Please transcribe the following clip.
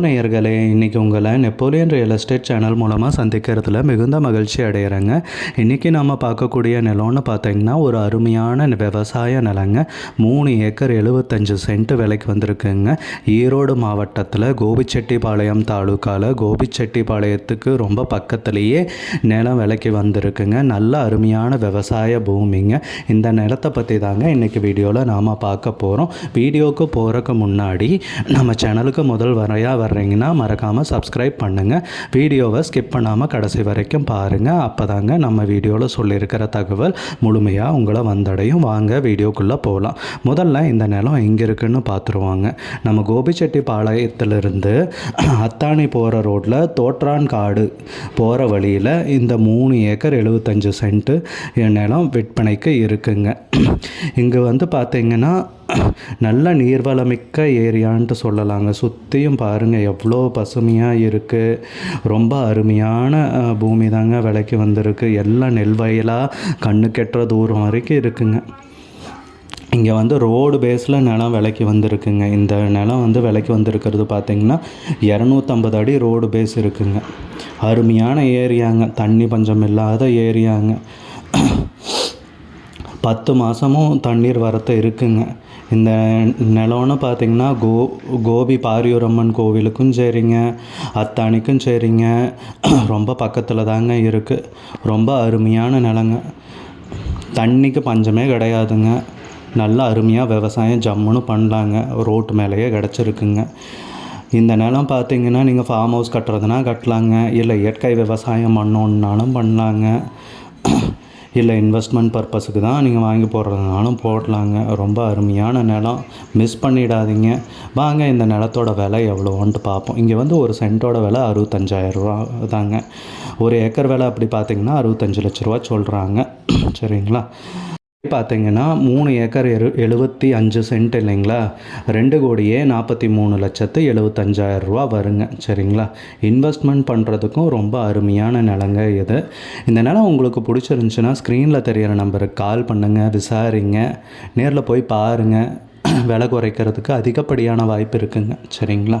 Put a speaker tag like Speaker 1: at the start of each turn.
Speaker 1: நேயர்களே இன்றைக்கி உங்களை நெப்போலியன் ரியல் எஸ்டேட் சேனல் மூலமாக சந்திக்கிறதுல மிகுந்த மகிழ்ச்சி அடைகிறேங்க இன்றைக்கி நம்ம பார்க்கக்கூடிய நிலம்னு பார்த்தீங்கன்னா ஒரு அருமையான விவசாய நிலங்க. மூணு ஏக்கர் எழுபத்தஞ்சு சென்ட் விலைக்கு வந்திருக்குங்க. ஈரோடு மாவட்டத்தில் கோபிச்செட்டிப்பாளையம் தாலுக்காவில் கோபிச்செட்டிப்பாளையத்துக்கு ரொம்ப பக்கத்துலேயே நிலம் விலைக்கு வந்திருக்குங்க. நல்ல அருமையான விவசாய பூமிங்க. இந்த நிலத்தை பற்றி தாங்க இன்றைக்கி வீடியோவில் நாம் பார்க்க போகிறோம் வீடியோவுக்கு போகிறக்கு முன்னாடி நம்ம சேனலுக்கு முதல் வரையாக வர்றீங்கன்னா மறக்காமல் சப்ஸ்கிரைப் பண்ணுங்கள் வீடியோவை ஸ்கிப் பண்ணாமல் கடைசி வரைக்கும் பாருங்கள் அப்போ தாங்க நம்ம வீடியோவில் சொல்லியிருக்கிற தகவல் முழுமையாக உங்களை வந்தடையும். வாங்க வீடியோக்குள்ளே போகலாம் முதல்ல இந்த நிலம் எங்கே இருக்குன்னு பார்த்துருவாங்க நம்ம கோபிச்செட்டிப்பாளையத்திலிருந்து அத்தானி போகிற ரோட்டில் தோற்றான் காடு போகிற வழியில் இந்த மூணு ஏக்கர் எழுபத்தஞ்சு சென்ட்டு நிலம் விற்பனைக்கு இருக்குங்க. இங்கே வந்து பார்த்தீங்கன்னா நல்ல நீர்வளமிக்க ஏரியான்ட்டு சொல்லலாங்க. சுற்றியும் பாருங்கள் எவ்வளோ பசுமையாக இருக்குது ரொம்ப அருமையான பூமி தாங்க விலைக்கு வந்திருக்கு. எல்லாம் நெல் வயலாக கண்ணு கெட்டுற தூரம் வரைக்கும் இருக்குங்க. இங்கே வந்து ரோடு பேஸில் நிலம் விலைக்கு வந்திருக்குங்க. இந்த நிலம் வந்து விலைக்கு வந்திருக்கிறது பார்த்திங்கன்னா இரநூத்தம்பது அடி ரோடு பேஸ் இருக்குங்க. அருமையான ஏரியாங்க. தண்ணி பஞ்சம் இல்லாத ஏரியாங்க. பத்து மாதமும் தண்ணீர் வரத்து இருக்குங்க. இந்த நிலம்னு பார்த்திங்கன்னா கோ கோபி பாரியூரம்மன் கோவிலுக்கும் சரிங்க அத்தானிக்கும் சரிங்க. ரொம்ப பக்கத்தில் தாங்க இருக்குது ரொம்ப அருமையான நிலங்க. தண்ணிக்கு பஞ்சமே கிடையாதுங்க. நல்ல அருமையாக விவசாயம் ஜம்முன்னு பண்ணலாங்க. ரோட்டு மேலேயே கிடச்சிருக்குங்க. இந்த நிலம் பார்த்தீங்கன்னா நீங்கள் ஃபார்ம் ஹவுஸ் கட்டுறதுனா கட்டலாங்க. இல்லை இயற்கை விவசாயம் பண்ணோன்னாலும் பண்ணலாங்க. இல்லை இன்வெஸ்ட்மெண்ட் பர்பஸுக்கு தான் நீங்கள் வாங்கி போடுறதுனாலும் போடலாங்க. ரொம்ப அருமையான நிலம். மிஸ் பண்ணிடாதீங்க. வாங்க இந்த நிலத்தோட விலை எவ்வளோன்ட்டு பார்ப்போம். இங்கே வந்து ஒரு சென்ட்டோட விலை அறுபத்தஞ்சாயிரரூவா தாங்க. ஒரு ஏக்கர் விலை அப்படி பார்த்தீங்கன்னா அறுபத்தஞ்சு லட்ச ரூபா சொல்கிறாங்க சரிங்களா? பார்த்தீங்கன்னா மூணு ஏக்கர் எரு எழுபத்தி அஞ்சு சென்ட் இல்லைங்களா? ரெண்டு கோடியே நாற்பத்தி மூணு லட்சத்து எழுபத்தஞ்சாயிரம் ரூபா வருங்க சரிங்களா? இன்வெஸ்ட்மெண்ட் பண்ணுறதுக்கும் ரொம்ப அருமையான நிலங்க இது. இந்த நிலம் உங்களுக்கு பிடிச்சிருந்துச்சுன்னா ஸ்க்ரீனில் தெரியிற நம்பருக்கு கால் பண்ணுங்கள் விசாரிங்க நேரில் போய் பாருங்கள் விலை குறைக்கிறதுக்கு அதிகப்படியான வாய்ப்பு இருக்குங்க சரிங்களா?